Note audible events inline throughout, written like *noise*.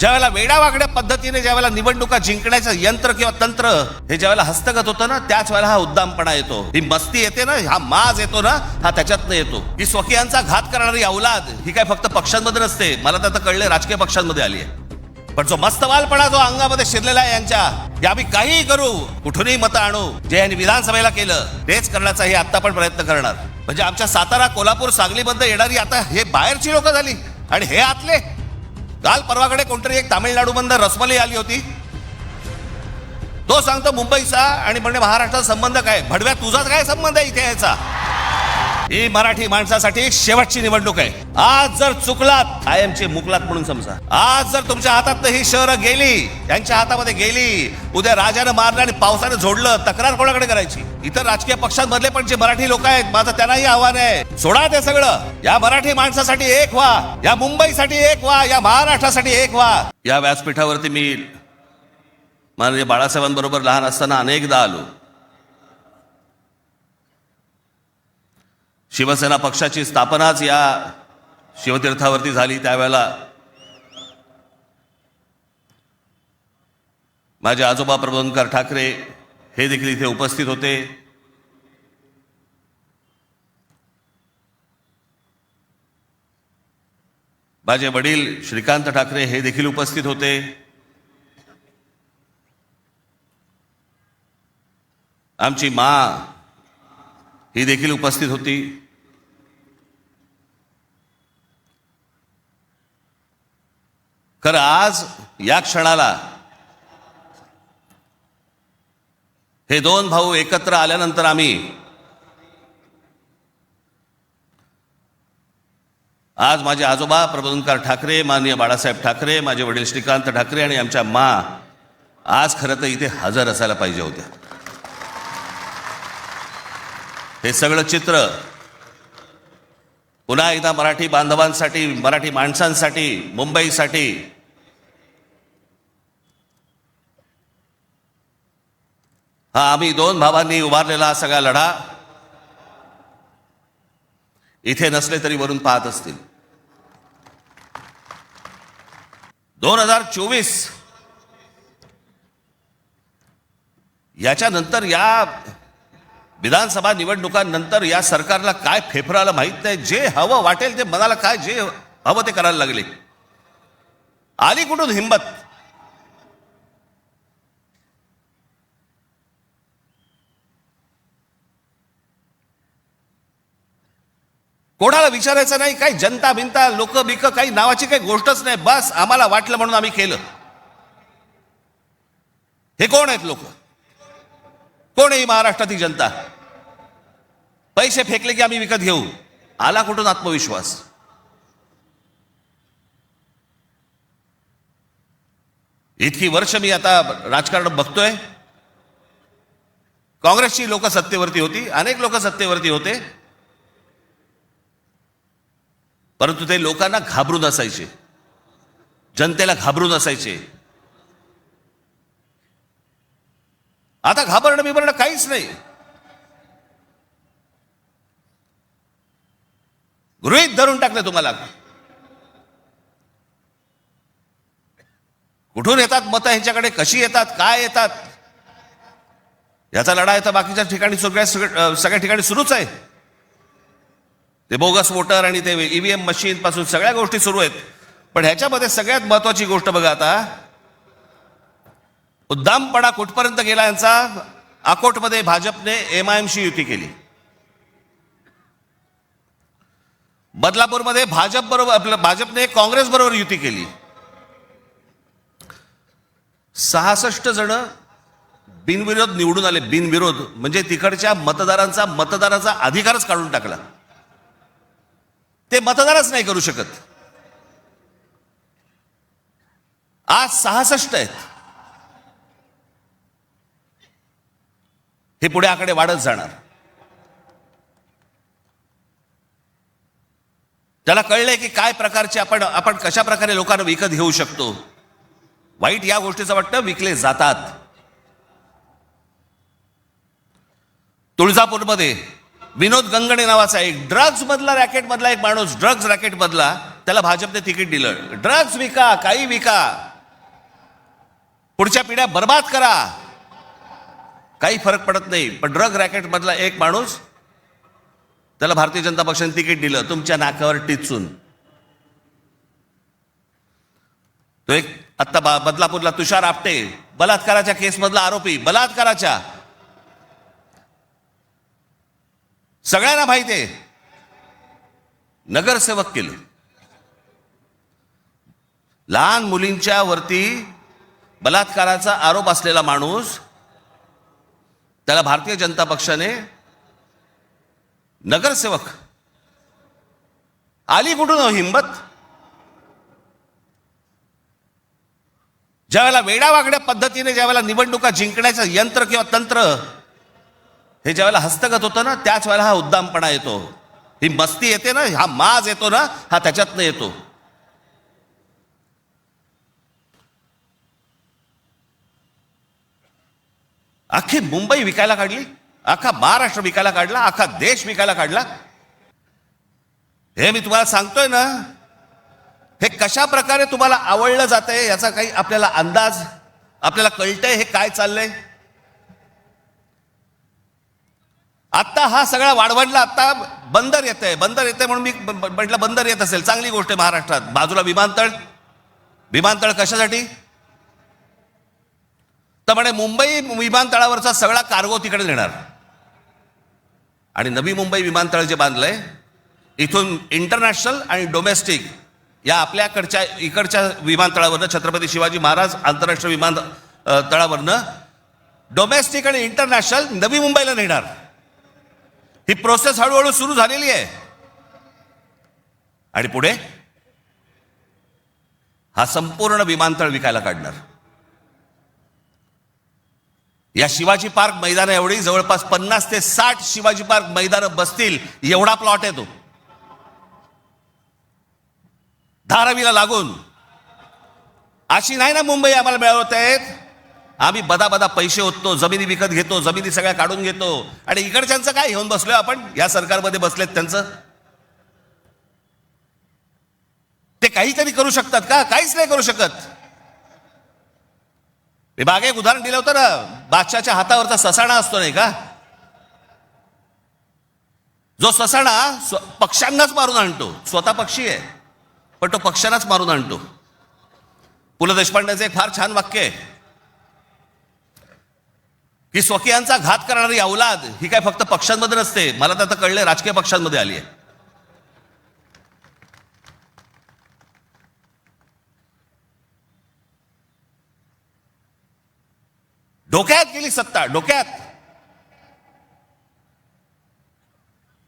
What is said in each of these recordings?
ज्यावेळेला वेडावागड्या पद्धतीने ज्यावेळेला निवडणुका जिंकण्याचं यंत्र किंवा तंत्र हे ज्यावेळेला हस्तगत होतं ना त्याच वेळेला हा उद्दामपणा येतो. ही मस्ती येते ना हा माज येतो ना हा त्याच्यातनं येतो. ही स्वकीयांचा घात करणारी अवलाद ही काय फक्त पक्षांमध्ये नसते. मला तर कळलं कळले राजकीय पक्षांमध्ये आली आहे. पण जो मस्तवालपणा जो अंगामध्ये शिरलेला आहे यांच्या आम्ही काहीही करू कुठूनही मतं आणू जे यांनी विधानसभेला केलं तेच करण्याचा हे आता पण प्रयत्न करणार. म्हणजे आमच्या सातारा कोल्हापूर सांगलीमध्ये येणारी आता हे बाहेरची लोक झाली. आणि हे आतले काल परवाकडे कोणतरी एक तामिळनाडूमधनं रसमलाई आली होती. तो सांगतो मुंबईचा आणि म्हणजे महाराष्ट्राचा संबंध काय? भडव्या तुझाच काय संबंध आहे इथे यायचा ही मराठी माणसासाठी शेवटची निवडणूक आहे. आज जर चुकलात कायमचे मुकलात म्हणून समजा. आज जर तुमच्या हातात ही शहरं गेली त्यांच्या हातामध्ये गेली उद्या राजानं मारलं आणि पावसानं झोडलं तक्रार कोणाकडे करायची? इतर राजकीय पक्षांमधले पण जे मराठी लोक आहेत माझं त्यांनाही आव्हान आहे. सोडा ते सगळं. या मराठी माणसासाठी एक व्हा. या मुंबईसाठी एक व्हा. या महाराष्ट्रासाठी एक व्हा. या व्यासपीठावरती मी माननीय बाळासाहेबांबरोबर लहान असताना अनेकदा आलो. शिवसेना पक्षाची स्थापनाच या शिवतीर्थावरती झाली त्यावेळेला. माझे आजोबा प्रबोधनकर ठाकरे हे देखील इथे उपस्थित होते. माझे वडील श्रीकांत ठाकरे हे देखील उपस्थित होते. आमची मा ही देखील उपस्थित होती. खरं आज या क्षणाला हे दोन भाऊ एकत्र आल्यानंतर आम्ही आज माझे आजोबा प्रबोधनकार ठाकरे माननीय बाळासाहेब ठाकरे माझे वडील श्रीकांत ठाकरे आणि आमच्या मा आज खरं तर इथे हजर असायला पाहिजे होत्या. हे सगळं चित्र पुन्हा एकदा मराठी बांधवांसाठी मराठी माणसांसाठी मुंबईसाठी हा आम्ही दोन भावांनी उभारलेला सगळा लढा इथे नसले तरी वरून पाहत असतील. दोन हजार चोवीस याच्यानंतर या विधानसभा निवडणुकांनंतर या सरकारला काय फेफराला माहीत नाही जे हवं वाटेल ते मनाला काय जे हवं ते करायला लागले. आली कुठून हिंमत? कोणाला विचारायचं नाही काही जनता बिनता लोक बिक काही नावाची काही गोष्टच नाही बस आम्हाला वाटलं म्हणून आम्ही केलं. हे कोण आहेत लोक? कोण आहे महाराष्ट्रातील जनता? पैसे फेकले की आम्ही विकत घेऊ. आला कुठून आत्मविश्वास? इतकी वर्ष मी आता राजकारण बघतोय. काँग्रेसची लोक सत्तेवरती होती अनेक लोक सत्तेवरती होते. परंतु ते लोकांना घाबरून असायचे. जनतेला घाबरून असायचे. आता घाबरणं बिबरणं काहीच नाही. गृहित धरून टाकलं तुम्हाला. कुठून येतात मतं ह्यांच्याकडे? कशी येतात? काय येतात? याचा लढा तर बाकीच्या ठिकाणी सगळ्या सगळ्या सगळ्या ठिकाणी सुरूच आहे. ते बोगस वोटर आणि ते ईव्हीएम मशीन पासून सगळ्या गोष्टी सुरू आहेत. पण ह्याच्यामध्ये सगळ्यात महत्वाची गोष्ट बघा आता उद्दामपणा कुठपर्यंत गेला यांचा? अकोटमध्ये भाजपने एम आय एमशी युती केली. बदलापूरमध्ये भाजप बरोबर आपलं भाजपने काँग्रेस बरोबर युती केली. सहासष्ट जण बिनविरोध निवडून आले. बिनविरोध म्हणजे तिकडच्या मतदारांचा मतदाराचा अधिकारच काढून टाकला. ते मतदारच नाही करू शकत. आज सहासष्ट आहेत. हे पुढे आकडे वाढत जाणार. त्याला कळलंय की काय प्रकारचे आपण आपण कशा प्रकारे लोकांना विकत घेऊ शकतो. वाईट या गोष्टीचं वाटतं विकले जातात. तुळजापूरमध्ये विनोद गंगणे नावाचा एक ड्रग्ज मधला रॅकेट मधला एक माणूस ड्रग्ज रॅकेट मधला त्याला भाजपने तिकीट दिलं. ड्रग्ज विका काही विका. पुढच्या पिढ्या बर्बाद करा. काही फरक पडत नाही. पण ड्रग रॅकेट मधला एक माणूस त्याला भारतीय जनता पक्षाने तिकीट दिलं तुमच्या नाकावर टिचून. तो एक आत्ता बा- बदलापूरला तुषार आपटे बलात्काराच्या केसमधला आरोपी बलात्काराच्या. सगळ्यांना माहिती आहे. नगरसेवक केले. लहान मुलींच्या वरती बलात्काराचा आरोप असलेला माणूस त्याला भारतीय जनता पक्षाने नगरसेवक आली कुठून हो हिंमत? ज्यावेळेला वेडावागड्या पद्धतीने ज्यावेळेला निवडणुका जिंकण्याचं यंत्र किंवा तंत्र हे ज्यावेळेला हस्तगत होतं ना त्याच वेळेला हा उद्दामपणा येतो. ही मस्ती येते ना हा माज येतो ना हा त्याच्यातनं येतो. अख्खी मुंबई विकायला काढली अख्खा महाराष्ट्र विकायला काढला अख्खा देश विकायला काढला. हे मी तुम्हाला सांगतोय ना हे कशा प्रकारे तुम्हाला आवडलं जातंय याचा काही आपल्याला अंदाज आपल्याला कळतंय हे काय चाललंय? आत्ता हा सगळा वाढवडला आत्ता बंदर येत आहे बंदर येते म्हणून मी ब- म्हटलं बंदर येत असेल. चांगली गोष्ट आहे महाराष्ट्रात. बाजूला विमानतळ विमानतळ कशासाठी? तर म्हणे मुंबई विमानतळावरचा सगळा कार्गो तिकडे नेणार. आणि नवी मुंबई विमानतळ जे बांधलंय इथून इंटरनॅशनल आणि डोमेस्टिक या आपल्याकडच्या इकडच्या विमानतळावरनं छत्रपती शिवाजी महाराज आंतरराष्ट्रीय विमान तळावरनं डोमेस्टिक आणि इंटरनॅशनल नवी मुंबईला नेणार. ही प्रोसेस हळूहळू सुरू झालेली आहे. आणि पुढे हा संपूर्ण विमानतळ विकायला काढणार. या शिवाजी पार्क मैदान एवढी जवळपास पन्नास ते साठ शिवाजी पार्क मैदानं बसतील एवढा प्लॉट आहे तो. धारावीला लागून. अशी नाही ना मुंबई आम्हाला मिळवत आहेत? आम्ही बदा बदा पैसे होतो जमिनी विकत घेतो जमिनी सगळ्या काढून घेतो. आणि इकडच्यांचं काय घेऊन बसलोय आपण? या सरकारमध्ये बसलेत त्यांचं? ते काहीतरी करू शकतात का? काहीच नाही करू शकत. मी बागे एक उदाहरण दिलं होतं ना बादशाच्या हातावरचा ससाणा असतो नाही का? जो ससाणा स्व- पक्ष्यांनाच मारून आणतो स्वतः पक्षी आहे पण तो पक्ष्यांनाच मारून आणतो. पु ल देशपांडेचं एक फार छान वाक्य आहे की स्वकीयांचा घात करणारी अवलाद ही काय फक्त पक्षांमध्ये नसते मला तर आता कळलं राजकीय पक्षांमध्ये आली आहे. डोक्यात गेली सत्ता डोक्यात.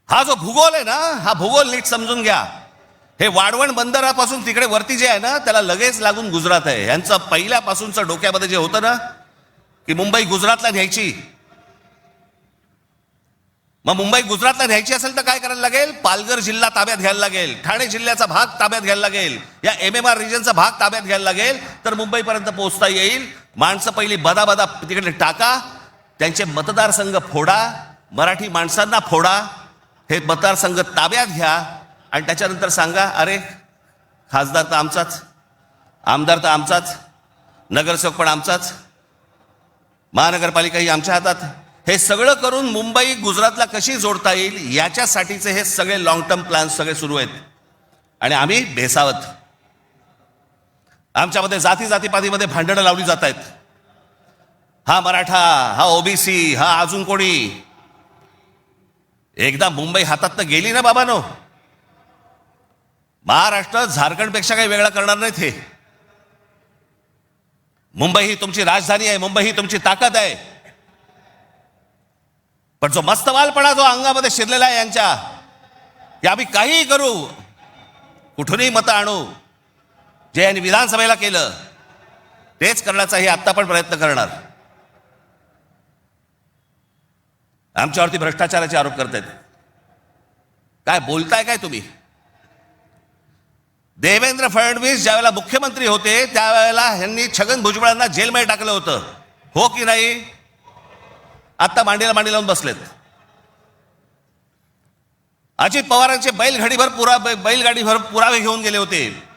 हा जो भूगोल आहे ना हा भूगोल नीट समजून घ्या. हे वाढवण बंदरापासून तिकडे वरती जे आहे ना त्याला लगेच लागून गुजरात आहे. यांचं पहिल्यापासूनचं डोक्यामध्ये जे होतं ना की मुंबई गुजरातला न्यायची. मग मुंबई गुजरातला न्यायची असेल तर काय करायला लागेल? पालघर जिल्हा ताब्यात घ्यायला लागेल. ठाणे जिल्ह्याचा भाग ताब्यात घ्यायला लागेल. या एम एम आर रिजनचा भाग ताब्यात घ्यायला लागेल. तर मुंबईपर्यंत पोहोचता येईल. माणसं पहिली बदा बदा तिकडे टाका त्यांचे मतदारसंघ फोडा मराठी माणसांना फोडा हे मतदारसंघ ताब्यात घ्या आणि त्याच्यानंतर सांगा अरे खासदार तर आमचाच आमदार तर आमचाच नगरसेवक पण आमचाच महानगरपालिकाही आमच्या हातात. हे सगळं करून मुंबई गुजरातला कशी जोडता येईल याच्यासाठीचे हे सगळे लॉंग टर्म प्लॅन सगळे सुरू आहेत. आणि आम्ही भेसावत. आमच्यामध्ये जाती जातीपातीमध्ये भांडणं लावली जात आहेत. हा मराठा हा ओबीसी हा अजून कोणी? एकदा मुंबई हातात गेली ना बाबानो. महाराष्ट्र झारखंडपेक्षा काही वेगळा करणार नाहीत हे. मुंबई ही तुमची राजधानी आहे मुंबई ही तुमची ताकद आहे. पण जो मस्तवालपणा जो अंगामध्ये शिरलेला आहे यांच्या की आम्ही काहीही करू कुठूनही मतं आणू जे यांनी विधानसभेला केलं तेच करण्याचा हे आत्ता पण प्रयत्न करणार. आमच्यावरती भ्रष्टाचाराचे आरोप करतायत. काय बोलताय काय तुम्ही? देवेंद्र फडणवीस ज्यावेळेला मुख्यमंत्री होते त्यावेळेला यांनी छगन भुजबळांना जेलमध्ये टाकलं होतं. हो की नाही? आत्ता मांडीला मांडी लावून बसलेत. अजित पवारांचे बैलगाडीभर पुरा बैलगाडीभर पुरावे घेऊन गेले होते.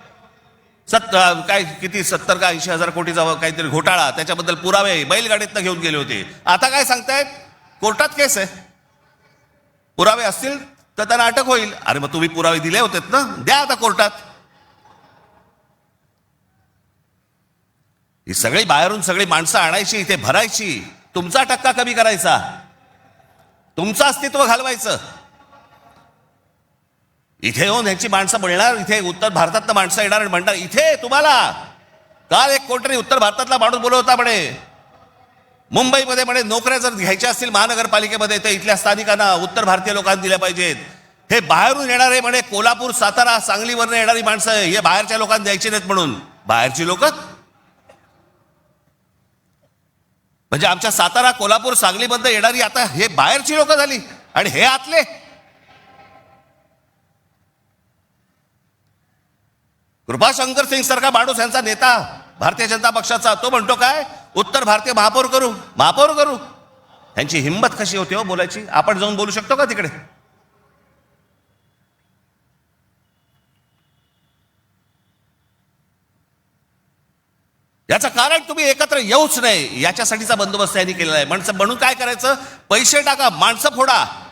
सत्त काय किती सत्तर का ऐंशी हजार कोटीचा काहीतरी घोटाळा त्याच्याबद्दल पुरावे बैलगाडीतनं घेऊन गेले होते. आता काय सांगतायत? कोर्टात केस आहे. पुरावे असतील तर त्यांना अटक होईल. अरे मग तुम्ही पुरावे दिले होतेत ना? द्या आता कोर्टात. ही सगळी बाहेरून सगळी माणसं आणायची इथे भरायची. तुमचा टक्का कमी करायचा. तुमचं अस्तित्व घालवायचं. इथे येऊन ह्यांची माणसं मिळणार इथे उत्तर भारतातनं माणसं येणार आणि म्हणणार इथे तुम्हाला. काल एक कोणतरी उत्तर भारतातला माणूस बोलवता म्हणे. मुंबईमध्ये म्हणे नोकऱ्या जर घ्यायच्या असतील महानगरपालिकेमध्ये तर इथल्या स्थानिकांना उत्तर भारतीय लोकांना दिल्या पाहिजेत. हे बाहेरून येणारे म्हणे कोल्हापूर सातारा सांगलीवरनं येणारी माणसं हे बाहेरच्या लोकांना द्यायची नाहीत म्हणून. बाहेरची लोक? म्हणजे आमच्या सातारा कोल्हापूर सांगलीमधनं येणारी आता हे बाहेरची लोक झाली. आणि हे आतले? कृपाशंकर सिंग सारखा माणूस यांचा नेता भारतीय जनता पक्षाचा तो म्हणतो काय? उत्तर भारतीय महापौर करू. महापौर करू. यांची हिंमत कशी होती हो बोलायची? आपण जाऊन बोलू शकतो का तिकडे? याचं कारण तुम्ही एकत्र येऊच नाही याच्यासाठीचा बंदोबस्त यांनी केलेला आहे. म्हणून म्हणून काय करायचं? पैसे टाका माणसं फोडा.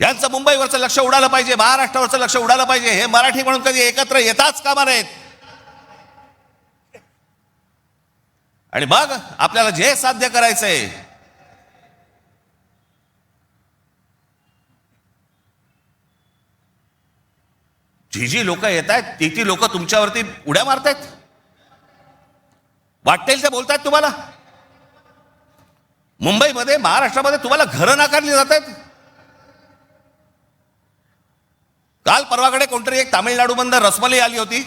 यांचं मुंबईवरचं लक्ष उडालं पाहिजे महाराष्ट्रावरचं लक्ष उडालं पाहिजे. हे मराठी म्हणून कधी एकत्र येताच कामा नाहीत आणि मग आपल्याला जे साध्य करायचंय जी जी लोक येत आहेत ती ती लोक तुमच्यावरती उड्या मारतायत. वाटेल ते बोलतायत तुम्हाला. मुंबईमध्ये महाराष्ट्रामध्ये तुम्हाला घरं नाकारली जात आहेत काल परवाकडे कोणतरी एक तामिळनाडूमधनं रसमलाई आली होती.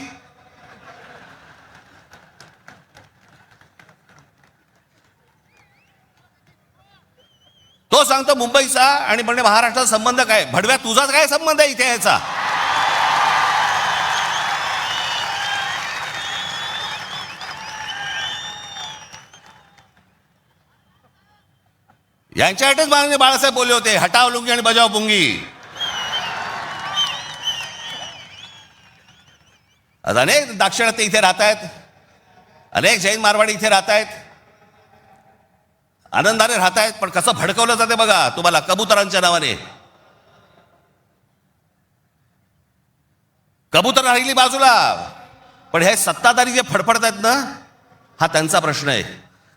तो सांगतो मुंबईचा आणि म्हणजे महाराष्ट्राचा संबंध काय? भडव्या तुझाच काय संबंध आहे इथे याचा यांच्यासाठीच माननीय बाळासाहेब बोलले होते हटाव लुंगी आणि बजाव पुंगी. आज अनेक दाक्षिणात्य इथे राहत आहेत अनेक जैन मारवाडी इथे राहत आहेत आनंदाने राहत आहेत पण कसं भडकवलं जाते बघा. तुम्हाला कबुतरांच्या नावाने. कबूतर राहिली बाजूला. पण हे सत्ताधारी जे फडफडत आहेत ना हा त्यांचा प्रश्न आहे.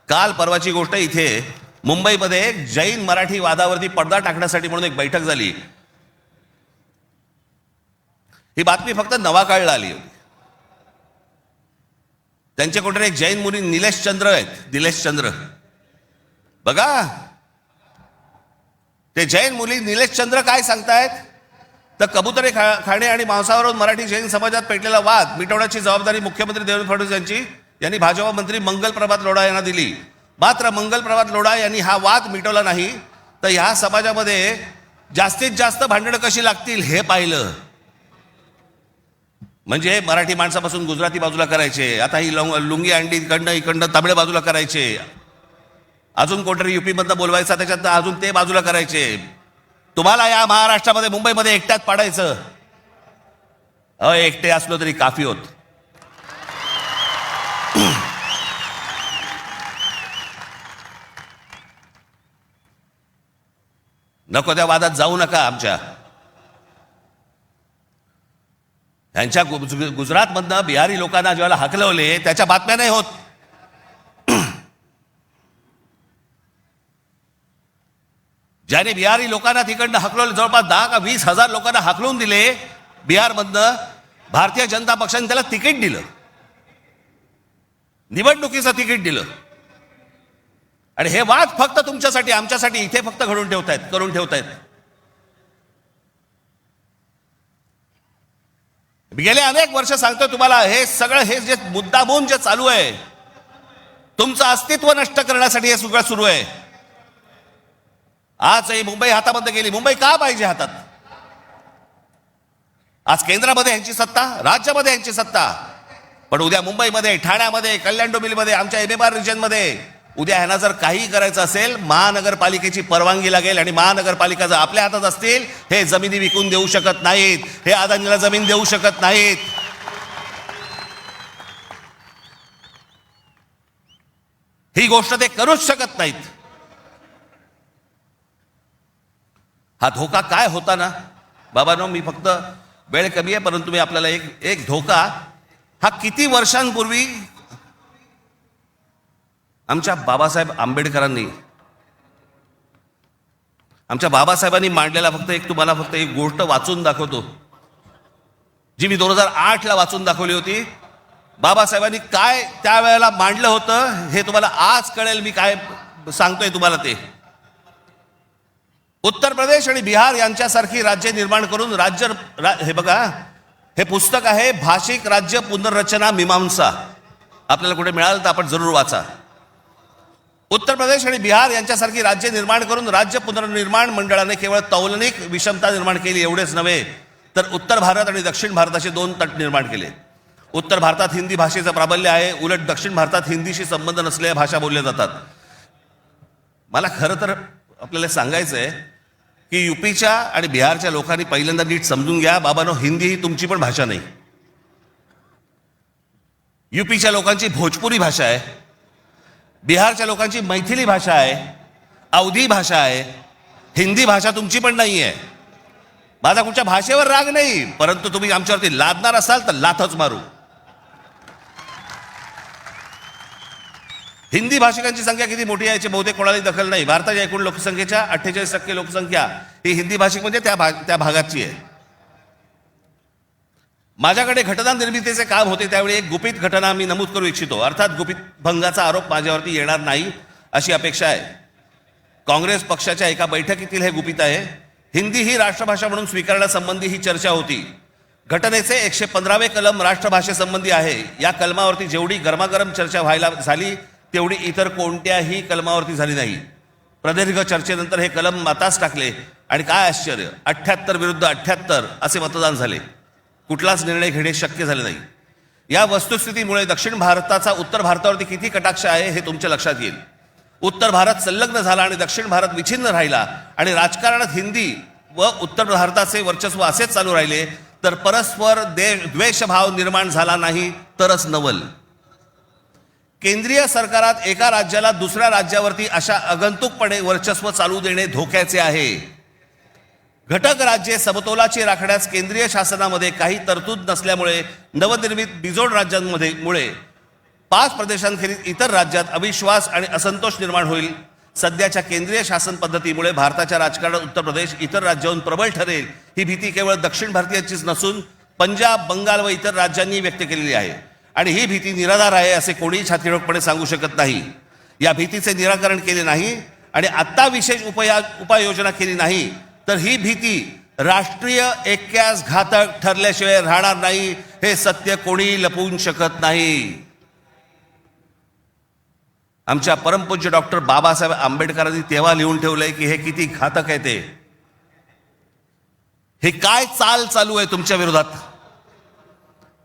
काल परवाची गोष्ट इथे मुंबईमध्ये एक जैन मराठी वादावरती पडदा टाकण्यासाठी म्हणून एक बैठक झाली. ही बातमी फक्त नवाकाळला आली होती. त्यांचे एक जैन मुली निलेश चंद्र आहेत. निलेश चंद्र. बघा. ते जैन मुली निलेश चंद्र काय सांगतायत? तर कबुतरे खा खाणे आणि मांसावरून मराठी जैन समाजात पेटलेला वाद मिटवण्याची जबाबदारी मुख्यमंत्री देवेंद्र फडणवीस यांची यांनी भाजपा मंत्री मंगल प्रभात लोढा यांना दिली. मात्र मंगल प्रभात लोढा यांनी हा वाद मिटवला नाही. तर ह्या समाजामध्ये जास्तीत जास्त भांडणं कशी लागतील हे पाहिलं. म्हणजे मराठी माणसापासून गुजराती बाजूला करायचे. आता ही लुंग लुंगी अंडी इकडनं इकडनं तमिळ बाजूला करायचे. अजून कोणतरी युपीमधनं बोलवायचं बोलवायचा त्याच्यात अजून ते बाजूला करायचे. तुम्हाला या महाराष्ट्रामध्ये मुंबईमध्ये एकट्यात पाडायचं. अ एकटे असलो तरी काफी होत. नको त्या वादात जाऊ नका आमच्या. यांच्या गुजरातमधनं बिहारी लोकांना ज्याला हकलवले त्याच्या बातम्या नाही होत. *clears throat* ज्याने बिहारी लोकांना तिकडनं हकलवले जवळपास दहा का वीस हजार लोकांना हकलून दिले बिहारमधनं भारतीय जनता पक्षाने त्याला तिकीट दिलं. निवडणुकीचं तिकीट दिलं. आणि हे वाद फक्त तुमच्यासाठी आमच्यासाठी इथे फक्त घडून ठेवतायत करून ठेवतायत. गेले अनेक वर्ष सांगतो तुम्हाला हे सगळं हे जे मुद्दामून जे चालू आहे तुमचं अस्तित्व नष्ट करण्यासाठी हे सगळं सुरू आहे. आज ही मुंबई हातामध्ये गेली. मुंबई का पाहिजे हातात? आज केंद्रामध्ये यांची सत्ता राज्यामध्ये यांची सत्ता पण उद्या मुंबईमध्ये ठाण्यामध्ये कल्याण डोंबिवलीमध्ये आमच्या एम एम आर रिजनमध्ये उद्या ह्यांना जर काही करायचं असेल महानगरपालिकेची परवानगी लागेल आणि महानगरपालिका जर आपल्या हातात असतील हे जमिनी विकून देऊ शकत नाहीत हे अदानीला जमीन देऊ शकत नाहीत. ही गोष्ट ते करूच शकत नाहीत. हा धोका काय होता ना? बाबांनो मी फक्त वेळ कमी आहे परंतु मी आपल्याला एक एक धोका हा किती वर्षांपूर्वी आमच्या बाबासाहेब आंबेडकरांनी आमच्या बाबासाहेबांनी मांडलेला फक्त एक तुम्हाला फक्त एक गोष्ट वाचून दाखवतो. जी मी दोन हजार आठला वाचून दाखवली होती बाबासाहेबांनी काय त्यावेळेला मांडलं होतं हे तुम्हाला आज कळेल मी काय सांगतोय तुम्हाला ते. उत्तर प्रदेश आणि बिहार यांच्यासारखी राज्य निर्माण करून राज्य रा- हे बघा हे पुस्तक आहे भाषिक राज्य पुनर्रचना मीमांसा. आपल्याला कुठे मिळालं तर आपण जरूर वाचा. उत्तर प्रदेश आणि बिहार यांच्यासारखी राज्य निर्माण करून राज्य पुनर्निर्माण मंडळाने केवळ तौलनिक विषमता निर्माण केली एवढेच नव्हे तर उत्तर भारत आणि दक्षिण भारताचे दोन तट निर्माण केले. उत्तर भारतात हिंदी भाषेचं प्राबल्य आहे उलट दक्षिण भारतात हिंदीशी संबंध नसलेल्या भाषा बोलल्या जातात. मला खरं तर आपल्याला सांगायचं आहे की युपीच्या आणि बिहारच्या लोकांनी पहिल्यांदा नीट समजून घ्या बाबानो हिंदी ही तुमची पण भाषा नाही. युपीच्या लोकांची भोजपुरी भाषा आहे बिहारच्या लोकांची मैथिली भाषा आहे अवधी भाषा आहे हिंदी भाषा तुमची पण नाही आहे माझा कुठच्या भाषेवर राग नाही परंतु तुम्ही आमच्यावरती लादणार असाल तर लाथच मारू. हिंदी भाषिकांची संख्या किती मोठी आहे याची बहुतेक कोणालाही दखल नाही. भारताच्या एकूण लोकसंख्येच्या अठ्ठेचाळीस टक्के लोकसंख्या ही हिंदी भाषिक म्हणजे त्या भाग त्या भागाची आहे. माझ्याकडे घटना निर्मितीचे काम होते त्यावेळी एक गुपित घटना मी नमूद करू इच्छितो. अर्थात गुपित भंगाचा आरोप माझ्यावरती येणार नाही अशी अपेक्षा आहे. काँग्रेस पक्षाच्या एका बैठकीतील हे गुपित आहे. हिंदी ही राष्ट्रभाषा म्हणून स्वीकारण्यासंबंधी ही चर्चा होती. घटनेचे एकशे पंधरावे कलम राष्ट्रभाषेसंबंधी आहे. या कलमावरती जेवढी गरमागरम चर्चा व्हायला झाली तेवढी इतर कोणत्याही कलमावरती झाली नाही. प्रदीर्घ चर्चेनंतर हे कलम आताच टाकले. आणि काय आश्चर्य अठ्ठ्याहत्तर विरुद्ध अठ्ठ्याहत्तर असे मतदान झाले. कुठलाच निर्णय घेणे शक्य झाले नाही. या वस्तुस्थितीमुळे दक्षिण भारताचा उत्तर भारतावरती किती कटाक्ष आहे हे तुमच्या लक्षात येईल. उत्तर भारत संलग्न झाला आणि दक्षिण भारत विछिन्न राहिला आणि राजकारणात हिंदी व उत्तर भारताचे वर्चस्व असेच चालू राहिले तर परस्पर दे द्वेषभाव निर्माण झाला नाही तरच नवल. केंद्रीय सरकारात एका राज्याला दुसऱ्या राज्यावरती अशा अगंतुकपणे वर्चस्व चालू देणे धोक्याचे आहे. घटक राज्ये समतोलाची राखण्यास केंद्रीय शासनामध्ये काही तरतूद नसल्यामुळे नवनिर्मित बिजोड राज्यांमध्ये मुळे पाच प्रदेशांखेरीज इतर राज्यात अविश्वास आणि असंतोष निर्माण होईल. सध्याच्या केंद्रीय शासन पद्धतीमुळे भारताच्या राजकारणात उत्तर प्रदेश इतर राज्याहून प्रबळ ठरेल ही भीती केवळ दक्षिण भारतीयांचीच नसून पंजाब बंगाल व इतर राज्यांनी व्यक्त केलेली आहे. आणि ही भीती निराधार आहे असे कोणीही छातीरोगपणे सांगू शकत नाही. या भीतीचे निराकरण केले नाही आणि आत्ता विशेष उपाया उपाययोजना केली नाही. तर ही भीती राष्ट्रीय ऐक्यास घातक ठरल्याशिवाय राहणार नाही हे सत्य कोणी लपवून शकत नाही. आमच्या परमपूज्य डॉक्टर बाबासाहेब आंबेडकरांनी तेव्हा लिहून ठेवलंय की हे किती घातक आहे ते. हे काय चाल चालू आहे तुमच्या विरोधात?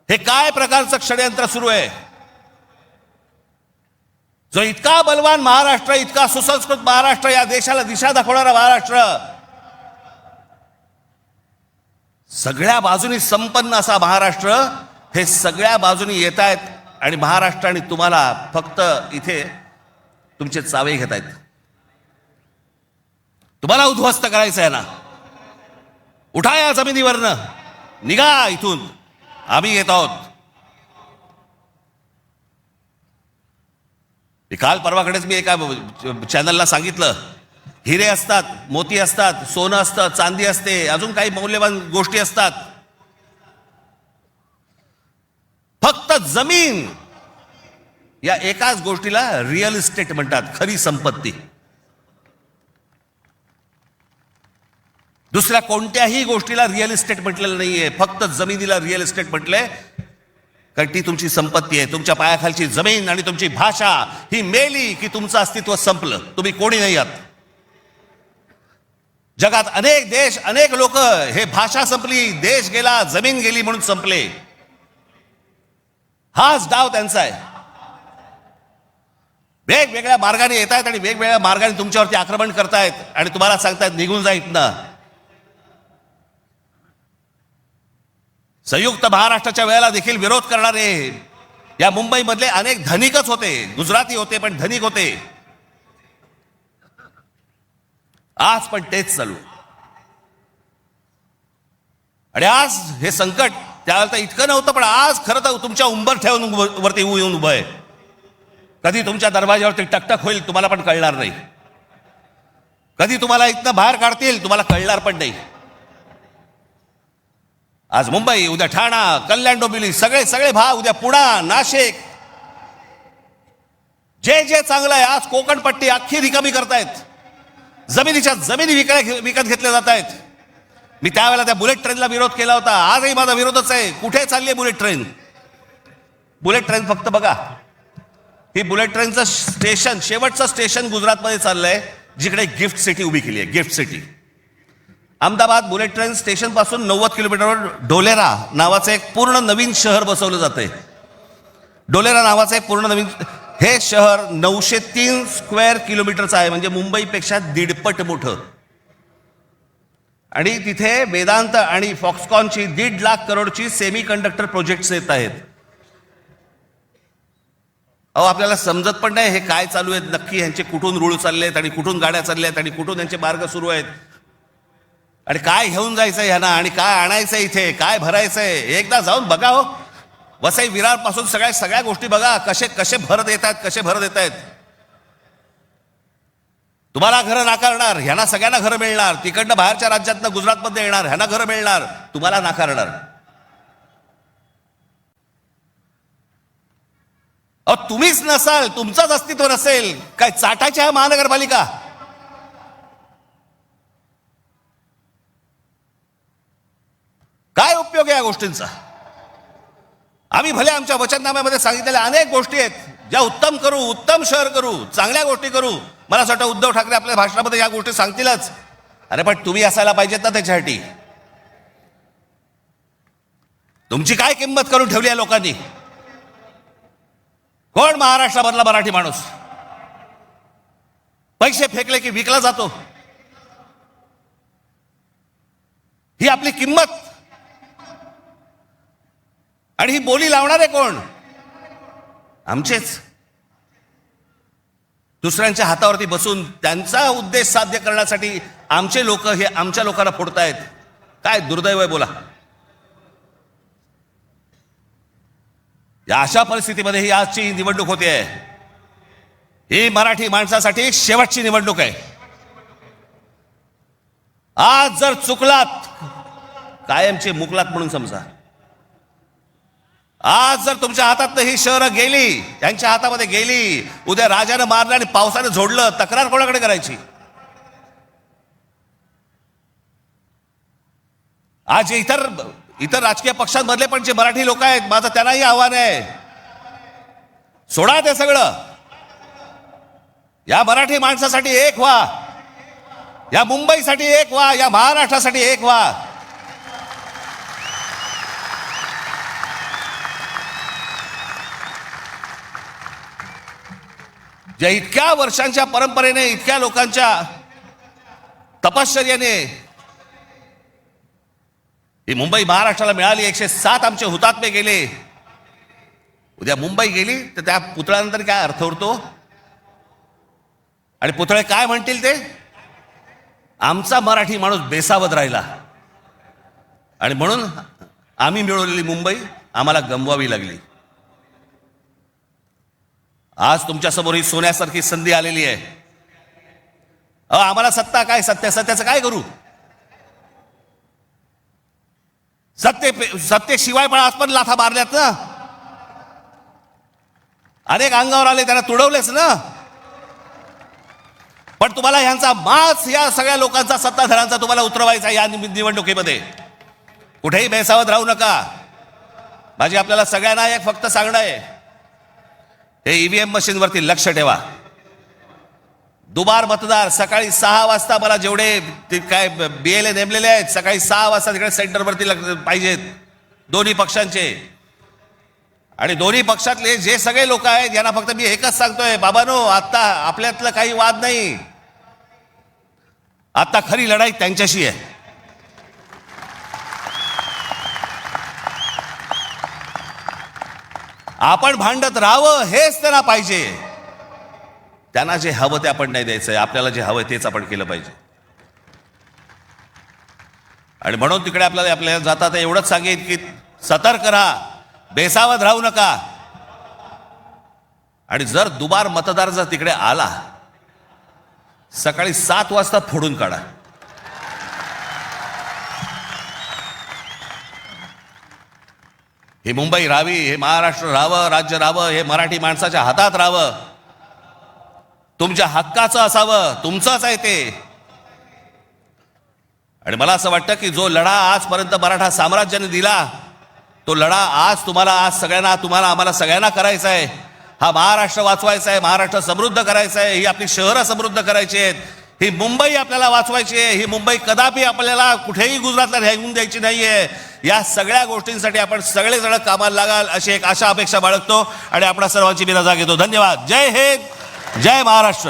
हे काय प्रकारचं षडयंत्र सुरू आहे? जो इतका बलवान महाराष्ट्र इतका सुसंस्कृत महाराष्ट्र या देशाला दिशा दाखवणारा महाराष्ट्र सगळ्या बाजूनी संपन्न असा महाराष्ट्र हे सगळ्या बाजूनी येत आहेत आणि महाराष्ट्र आणि तुम्हाला फक्त इथे तुमचे चावे घेत आहेत तुम्हाला उद्ध्वस्त करायचं आहे ना? उठा या जमिनीवरनं. निघा इथून. आम्ही येत आहोत. काल परवाकडेच मी एका चॅनलला सांगितलं. हिरे असतात मोती असतात सोनं असतं चांदी असते अजून काही मौल्यवान गोष्टी असतात. फक्त जमीन. या एकाच गोष्टीला रिअल इस्टेट म्हणतात खरी संपत्ती. दुसऱ्या कोणत्याही गोष्टीला रिअल इस्टेट म्हटलेलं नाहीये फक्त जमिनीला रिअल इस्टेट म्हटलंय. कारण ती तुमची संपत्ती आहे तुमच्या पायाखालची जमीन आणि तुमची भाषा ही मेली की तुमचं अस्तित्व संपलं. तुम्ही कोणी नाही आहात. जगात अनेक देश अनेक लोक हे भाषा संपली देश गेला जमीन गेली म्हणून संपले. हाच डाव त्यांचा आहे. वेगवेगळ्या मार्गाने येत आहेत आणि वेगवेगळ्या मार्गाने तुमच्यावरती आक्रमण करतायत आणि तुम्हाला सांगतायत निघून जाईत ना संयुक्त महाराष्ट्राच्या वेळेला देखील विरोध करणारे या मुंबईमधले अनेक धनिकच होते. गुजराती होते पण धनिक होते. आज पण तेच चालू आणि आज हे संकट त्यावेळेला तर इतकं नव्हतं पण आज खरं तर तुमच्या उंबर ठेवून वरती येऊन उभं आहे. कधी तुमच्या दरवाज्यावरती टकटक होईल तुम्हाला पण कळणार नाही. कधी तुम्हाला इथनं बाहेर काढतील तुम्हाला कळणार पण नाही. आज मुंबई उद्या ठाणा कल्याण डोंबिवली सगळे सगळे भाग उद्या पुणा नाशिक. जे जे चांगलं आहे आज कोकणपट्टी अख्खी रिकामी करतायत. जमिनीच्या जमिनी विकल्या विकत घेतल्या जात आहेत. मी त्यावेळेला त्या बुलेट ट्रेनला विरोध केला होता. आजही माझा विरोधच आहे. कुठे चालली आहे बुलेट ट्रेन? बुलेट ट्रेन फक्त बघा. ही बुलेट ट्रेनचं स्टेशन शेवटचं स्टेशन गुजरातमध्ये चाललंय जिकडे गिफ्ट सिटी उभी केली आहे. GIFT City. Ahmedabad bullet train स्टेशनपासून नव्वद किलोमीटरवर डोलेरा नावाचं एक पूर्ण नवीन शहर बसवलं जाते डोलेरा नावाचं एक पूर्ण नवीन हे शहर नऊशे तीन स्क्वेअर किलोमीटरचं आहे म्हणजे मुंबईपेक्षा दीडपट मोठं. आणि तिथे वेदांत आणि फॉक्सकॉनची दीड लाख करोडची सेमी कंडक्टर प्रोजेक्ट्स येत आहेत. अहो आपल्याला समजत पण नाही हे काय चालू आहेत नक्की ह्यांचे कुठून रूळ चालले आहेत आणि कुठून गाड्या चालल्या आहेत आणि कुठून यांचे मार्ग सुरू आहेत. आणि काय घेऊन जायचं ह्यांना आणि काय आणायचं इथे काय भरायचंय एकदा जाऊन बघा हो. वसई विरारपासून सगळ्या सगळ्या गोष्टी बघा कसे कसे भर देत आहेत कसे भर देत आहेत तुम्हाला घरं नाकारणार ह्यांना सगळ्यांना घरं मिळणार तिकडनं बाहेरच्या राज्यातनं गुजरातमध्ये येणार ह्यांना घरं मिळणार तुम्हाला नाकारणार. अहो तुम्हीच नसाल तुमचंच अस्तित्व नसेल काय चाटायची आहे महानगरपालिका? काय उपयोग आहे या गोष्टींचा? आम्ही भले आमच्या वचननाम्यामध्ये सांगितलेल्या अनेक गोष्टी आहेत ज्या उत्तम करू उत्तम शहर करू चांगल्या गोष्टी करू. मला असं वाटतं उद्धव ठाकरे आपल्या भाषणामध्ये या गोष्टी सांगतीलच. अरे पण तुम्ही असायला पाहिजेत ना त्याच्यासाठी. तुमची काय किंमत करून ठेवली आहे लोकांनी? कोण महाराष्ट्रामधला मराठी माणूस? पैसे फेकले की विकला जातो. ही आपली किंमत. आणि ही बोली लावणार आहे कोण? आमचेच. दुसऱ्यांच्या हातावरती बसून त्यांचा उद्देश साध्य करण्यासाठी आमचे लोक हे आमच्या लोकांना फोडतायत. काय दुर्दैव आहे बोला. या अशा परिस्थितीमध्ये ही आजची निवडणूक होते. ही मराठी माणसासाठी शेवटची निवडणूक आहे. आज जर चुकलात कायमचे मुकलात म्हणून समजा. आज जर तुमच्या हातात ही शहरं गेली त्यांच्या हातामध्ये गेली उद्या राजानं मारलं आणि पावसानं झोडलं तक्रार कोणाकडे करायची? आज जे इतर इतर राजकीय पक्षांमधले पण जे मराठी लोक आहेत माझं त्यांनाही आव्हान आहे. सोडा ते सगळं. या मराठी माणसासाठी एक व्हा. या मुंबईसाठी एक व्हा या महाराष्ट्रासाठी एक व्हा. ज्या इतक्या वर्षांच्या परंपरेने इतक्या लोकांच्या तपश्चर्याने ही मुंबई महाराष्ट्राला मिळाली. एकशे सात आमचे हुतात्मे गेले. उद्या मुंबई गेली तर त्या पुतळ्यानंतर काय अर्थ उरतो? आणि पुतळे काय म्हणतील ते? आमचा मराठी माणूस बेसावत राहिला. आणि म्हणून आम्ही मिळवलेली मुंबई आम्हाला गमवावी लागली. आज तुमच्यासमोर ही सोन्यासारखी संधी आलेली आहे. अहो आम्हाला सत्ता काय? सत्य सत्याचं काय करू? सत्य सत्तेशिवाय पण आज पण लाथा मारल्यात ना. अनेक अंगावर आले त्यांना तुडवलेच ना. पण तुम्हाला ह्यांचा मास या सगळ्या लोकांचा सत्ताधारांचा तुम्हाला उतरवायचा या निवडणुकीमध्ये. कुठेही बेसावत राहू नका. माझी आपल्याला सगळ्यांना एक फक्त सांगणं आहे. हे ईव्हीएम मशीनवरती लक्ष ठेवा. दुबार मतदार सकाळी सहा वाजता मला जेवढे ते काय बी नेमलेले आहेत सकाळी सहा वाजता तिकडे सेंटरवरती पाहिजेत. दोन्ही पक्षांचे. आणि दोन्ही पक्षातले जे सगळे लोक आहेत यांना फक्त मी एकच सांगतोय बाबानो आता आपल्यातलं काही वाद नाही. आता खरी लढाई त्यांच्याशी आहे. आपण भांडत राहावं हेच त्यांना पाहिजे. त्यांना जे हवं ते आपण नाही द्यायचंय आपल्याला जे हवं तेच आपण केलं पाहिजे. आणि म्हणून तिकडे आपल्याला आपल्याला जातात एवढंच सांगेन की सतर्क राहा बेसावध राहू नका. आणि जर दुबार मतदार जर तिकडे आला सकाळी सात वाजता फोडून काढा. ही मुंबई राहावी हे महाराष्ट्र राहावं राज्य राहावं हे मराठी माणसाच्या हातात राहावं. तुमच्या हक्काचं असावं तुमचंच आहे ते. आणि मला असं वाटतं की जो लढा आजपर्यंत मराठा साम्राज्याने दिला तो लढा आज तुम्हाला आज सगळ्यांना तुम्हाला आम्हाला सगळ्यांना करायचा आहे. हा महाराष्ट्र वाचवायचा आहे महाराष्ट्र समृद्ध करायचा आहे ही आपली शहरं समृद्ध करायची आहेत. ही मुंबई आपल्याला वाचवायची आहे ही मुंबई कदापि आपल्याला कुठेही गुजरातला राहून द्यायची नाही आहे या सगळ्या गोष्टींसाठी आपण सगळेजण कामाला लागाल अशी एक आशा अपेक्षा बाळगतो आणि आपल्या सर्वांची मी रजा घेतो. धन्यवाद. जय हिंद. जय महाराष्ट्र.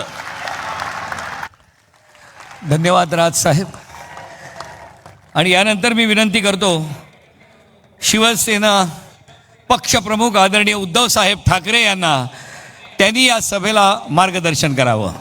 धन्यवाद राज साहेब. आणि यानंतर मी विनंती करतो शिवसेना पक्षप्रमुख आदरणीय उद्धव साहेब ठाकरे यांना त्यांनी या सभेला मार्गदर्शन करावं.